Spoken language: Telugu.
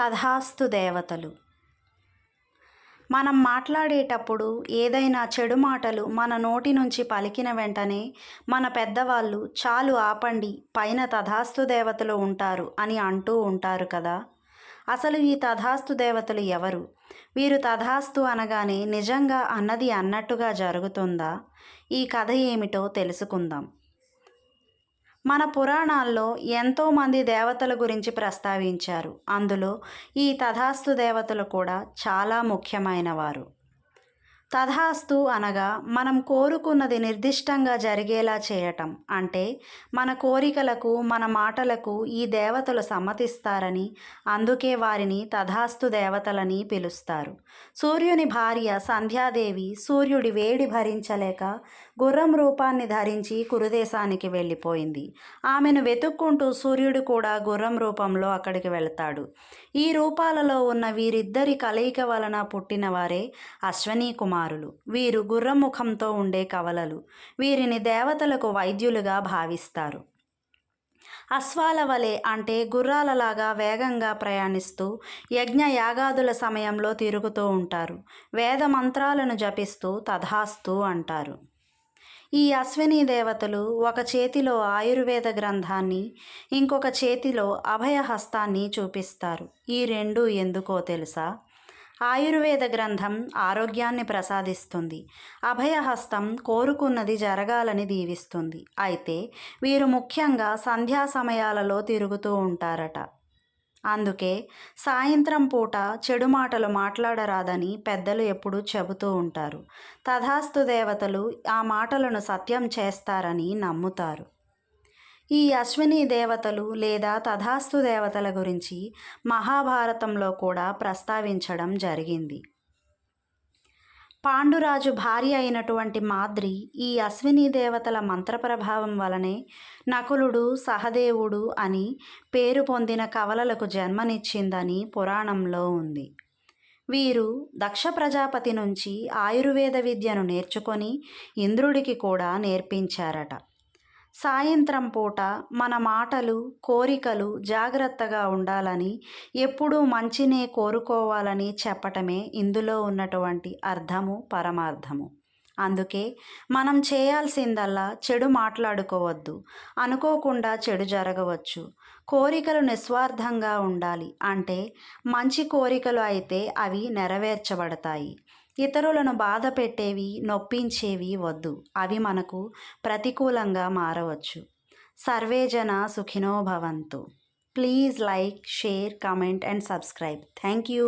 తథాస్తు దేవతలు. మనం మాట్లాడేటప్పుడు ఏదైనా చెడు మాటలు మన నోటి నుంచి పలికిన వెంటనే మన పెద్దవాళ్ళు చాలు ఆపండి పైన తథాస్తు దేవతలు ఉంటారు అని అంటూ ఉంటారు కదా. అసలు ఈ తథాస్తు దేవతలు ఎవరు? వీరు తథాస్తు అనగానే నిజంగా అన్నది అన్నట్టుగా జరుగుతుందా? ఈ కథ ఏమిటో తెలుసుకుందాం. మన పురాణాల్లో ఎంతోమంది దేవతల గురించి ప్రస్తావించారు. అందులో ఈ తథాస్తు దేవతలు కూడా చాలా ముఖ్యమైనవారు. తథాస్తు అనగా మనం కోరుకున్నది నిర్దిష్టంగా జరిగేలా చేయటం. అంటే మన కోరికలకు మన మాటలకు ఈ దేవతలు సమ్మతిస్తారని అందుకే వారిని తథాస్తు దేవతలని పిలుస్తారు. సూర్యుని భార్య సంధ్యాదేవి సూర్యుడి వేడి భరించలేక గుర్రం రూపాన్ని ధరించి కురుదేశానికి వెళ్ళిపోయింది. ఆమెను వెతుక్కుంటూ సూర్యుడు కూడా గుర్రం రూపంలో అక్కడికి వెళ్తాడు. ఈ రూపాలలో ఉన్న వీరిద్దరి కలయిక వలన పుట్టినవారే అశ్వనీ కుమార్ కుమారులు. వీరు గుర్రముఖంతో ఉండే కవలలు. వీరిని దేవతలకు వైద్యులుగా భావిస్తారు. అశ్వాల వలె అంటే గుర్రాలలాగా వేగంగా ప్రయాణిస్తూ యజ్ఞ యాగాదుల సమయంలో తిరుగుతూ ఉంటారు. వేద మంత్రాలను జపిస్తూ తథాస్తు అంటారు. ఈ అశ్విని దేవతలు ఒక చేతిలో ఆయుర్వేద గ్రంథాన్ని ఇంకొక చేతిలో అభయహస్తాన్ని చూపిస్తారు. ఈ రెండు ఎందుకో తెలుసా? ఆయుర్వేద గ్రంథం ఆరోగ్యాన్ని ప్రసాదిస్తుంది. అభయహస్తం కోరుకున్నది జరగాలని దీవిస్తుంది. అయితే వీరు ముఖ్యంగా సంధ్యా సమయాలలో తిరుగుతూ ఉంటారట. అందుకే సాయంత్రం పూట చెడు మాటలు మాట్లాడరాదని పెద్దలు ఎప్పుడూ చెబుతూ ఉంటారు. తథాస్తు దేవతలు ఆ మాటలను సత్యం చేస్తారని నమ్ముతారు. ఈ అశ్విని దేవతలు లేదా తథాస్తు దేవతల గురించి మహాభారతంలో కూడా ప్రస్తావించడం జరిగింది. పాండురాజు భార్య అయినటువంటి మాద్రి ఈ అశ్విని దేవతల మంత్రప్రభావం వలనే నకులుడు సహదేవుడు అని పేరు పొందిన కవలలకు జన్మనిచ్చిందని పురాణంలో ఉంది. వీరు దక్ష ప్రజాపతి నుంచి ఆయుర్వేద విద్యను నేర్చుకొని ఇంద్రుడికి కూడా నేర్పించారట. సాయంత్రం పూట మన మాటలు కోరికలు జాగ్రత్తగా ఉండాలని ఎప్పుడూ మంచినే కోరుకోవాలని చెప్పటమే ఇందులో ఉన్నటువంటి అర్థము పరమార్థము. అందుకే మనం చేయాల్సిందల్లా చెడు మాట్లాడుకోవద్దు అనుకోకుండా చెడు జరగవచ్చు. కోరికలు నిస్వార్థంగా ఉండాలి అంటే మంచి కోరికలు అయితే అవి నెరవేర్చబడతాయి. ఇతరులను బాధ పెట్టేవి నొప్పించేవి వద్దు. అవి మనకు ప్రతికూలంగా మారవచ్చు. సర్వేజన సుఖినో భవంతు. Please like share comment and subscribe. Thank you.